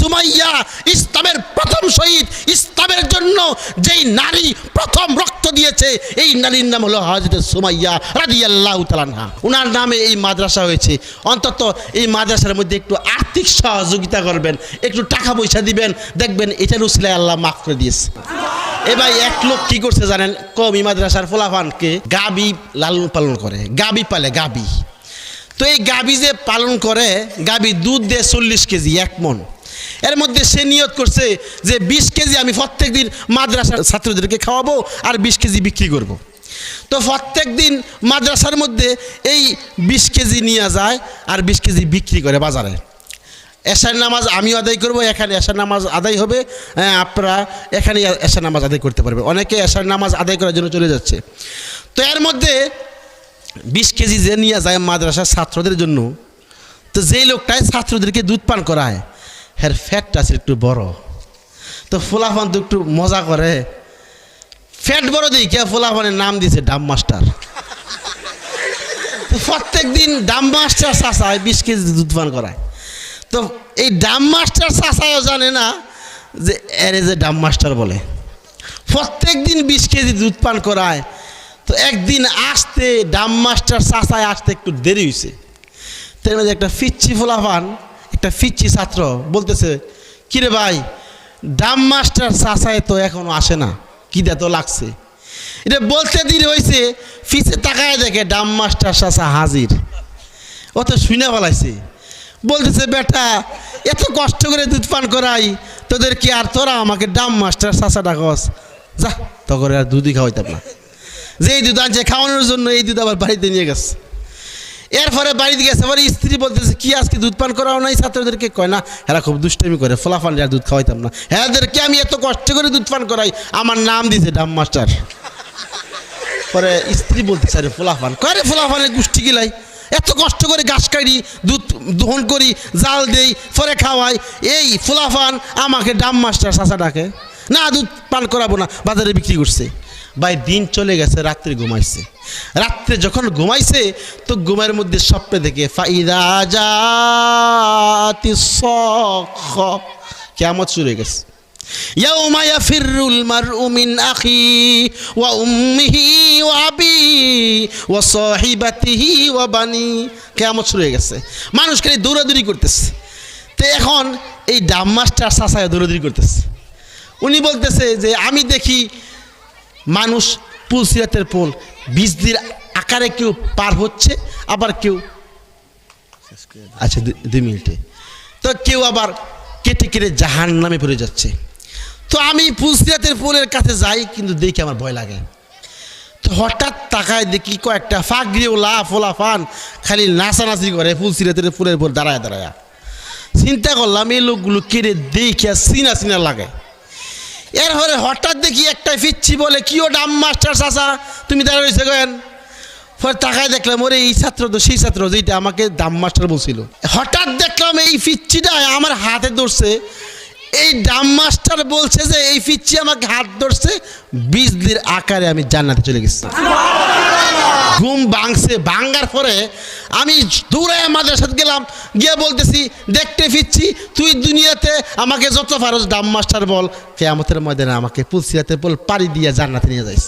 সুমাইয়া ইসলামের প্রথম শহীদ, ইসলামের জন্য যেই নারী প্রথম রক্ত দিয়েছে, এই নারীর নাম হলো হজরত সুমাইয়া রাদিয়াল্লাহ তালানহা ওনার নামে এই মাদ্রাসা হয়েছে। অন্তত এই মাদ্রাসার মধ্যে একটু আর্থিক সহযোগিতা করবেন, একটু টাকা পয়সা দিবেন, দেখবেন এটার উসিলায় আল্লাহ মাফ করে দিয়েছে। এবার এক লোক কি করছে জানেন? কমি মাদ্রাসার ফোলাফানকে গাবি লালন পালন করে, গাবি পালে, গাবি। তো এই গাবি যে পালন করে গাবি দুধ দেয় চল্লিশ কেজি এক মন। এর মধ্যে সে নিয়ত করছে যে বিশ কেজি আমি প্রত্যেক দিন মাদ্রাসার ছাত্রদেরকে খাওয়াবো আর বিশ কেজি বিক্রি করব। তো প্রত্যেক দিন মাদ্রাসার মধ্যে এই বিশ কেজি নিয়ে যায় আর বিশ কেজি বিক্রি করে বাজারে। এশার নামাজ আমিও আদায় করব এখানে এশার নামাজ আদায় হবে। হ্যাঁ, আপনারা এখানে এশার নামাজ আদায় করতে পারবে। অনেকে এশার নামাজ আদায় করার জন্য চলে যাচ্ছে। তো এর মধ্যে বিশ কেজি যে নিয়ে যায় মাদ্রাসার ছাত্রদের জন্য, তো যেই লোকটাই ছাত্রদেরকে দুধ পান করায় হ্যার ফ্যাটটা আছে একটু বড়। তো ফোলাফান তো একটু মজা করে ফ্যাট বড় দিই কে, ফোলাফানের নাম দিয়েছে ডাম মাস্টার। প্রত্যেক দিন ডাম মাস্টার চাষায় বিশ কেজি দুধ পান করায়। তো এই ডাম মাস্টার চাষায়ও জানে না যে এরে যে ডাম মাস্টার বলে। প্রত্যেক দিন বিশ কেজি দুধ পান করায় তো একদিন আসতে ডাম মাস্টার চাষায় আসতে একটু দেরি হয়েছে তার মধ্যে একটা ফিচ্ছি ফোলাফান, একটা ফিচ্ছি ছাত্র বলতেছে, কিরে ভাই ডাম মাস্টার চাষায় তো এখনও আসে না কি তো লাগছে। এটা বলতে দেরি হয়েছে ফিসে তাকায় দেখে ডাম মাস্টার চাষা হাজির। ও তো শুনে ফেলাইছে। বলতেছে, বেটা, এত কষ্ট করে দুধ পান করাই তোদের কি আর তোরা আমাকে ডাম মাস্টার চাষা ডাকস। যা তখন আর দুধই খাওয়াইতাম না। যে এই দুধ আনছে খাওয়ানোর জন্য এই দুধ আবার বাড়িতে নিয়ে গেছে। এরপরে বাড়িতে গেছে আবার স্ত্রী বলতেছে, কি আজকে দুধ পান করাও নাই? ছাত্রদেরকে কয়, না, এরা খুব দুষ্টামি করে, ফলাফল আর দুধ খাওয়াইতাম না। এদেরকে আমি এত কষ্ট করে দুধ পান করাই, আমার নাম দিছে ডাম মাস্টার। পরে স্ত্রী বলতেছে, আরে ফোলাফান করে ফোলাফানের গোষ্ঠী গিলাই। এত কষ্ট করে গাছ কাটি, দুধ দহন করি, জাল দেই পরে খাওয়াই, এই ফোলাফান আমাকে ডাম মাস্টার চাষা ডাকে। না, দুধ পান করাবো না, বাজারে বিক্রি করছে। ভাই দিন চলে গেছে রাত্রে ঘুমাইছে রাত্রে যখন ঘুমাইছে তো ঘুমের মধ্যে স্বপ্নে দেখে ফাইদা জাতি কেমন শুরু হয়ে গেছে يوم يفر المرء من أخيه وأمه وأبيه وصاحبته وبني কেমন শুরু হয়ে গেছে মানুষ খালি দৌড়াদৌড়ি করতেছে তো এখন এই ডাম মাস্টার চাষায় দৌড়াদৌড়ি করতেছে উনি বলতেছে যে আমি দেখি মানুষ পুল সিরাতের পোল, বীজদের আকারে কেউ পার হচ্ছে, আবার কেউ আচ্ছা দুই মিনিটে। তো কেউ আবার কেটে কেটে জাহান নামে পড়ে যাচ্ছে। তো আমি পুলসিরাতের পোলের কাছে যাই, কিন্তু দেখি আমার ভয় লাগে। তো হঠাৎ তাকায় দেখি কয়েকটা ফাগরিওলা ফোলা ফান খালি নাচানাচি করে ফুলসিরাতের ফুলের উপর দাঁড়ায় দাঁড়ায়। চিন্তা করলাম, এই লোকগুলো কেড়ে দেখে সিনা সিনা লাগে। এরপরে হঠাৎ দেখি একটা ফিরছি বলে কিও ডাম মাস্টার চাচা? তুমি দাঁড়িয়ে রয়েছে কেন? পরে তাকায় দেখলাম, ওরে, এই ছাত্র তো, সেই ছাত্র যেটা আমাকে দাম মাস্টার বলছিল। হঠাৎ দেখলাম এই ফিচ্ছিটা আমার হাতে ধরছে, এই ডাম মাস্টার বলছে যে, এই ফিচ্ছি আমাকে হাত ধরছে, বিজলির আকারে আমি জান্নাতে চলে গেছি। ঘুম ভাঙছে ভাঙ্গার পরে আমি দৌড়ায় সাথে গেলাম, গিয়ে বলতেছি, দেখতে ফিরছি, তুই দুনিয়াতে আমাকে যত পারস ডাম মাস্টার বল, কেয়ামতের ময়দানে আমাকে পুলসিরাতে বল পাড়ি দিয়ে জান্নাতে নিয়ে যাইস।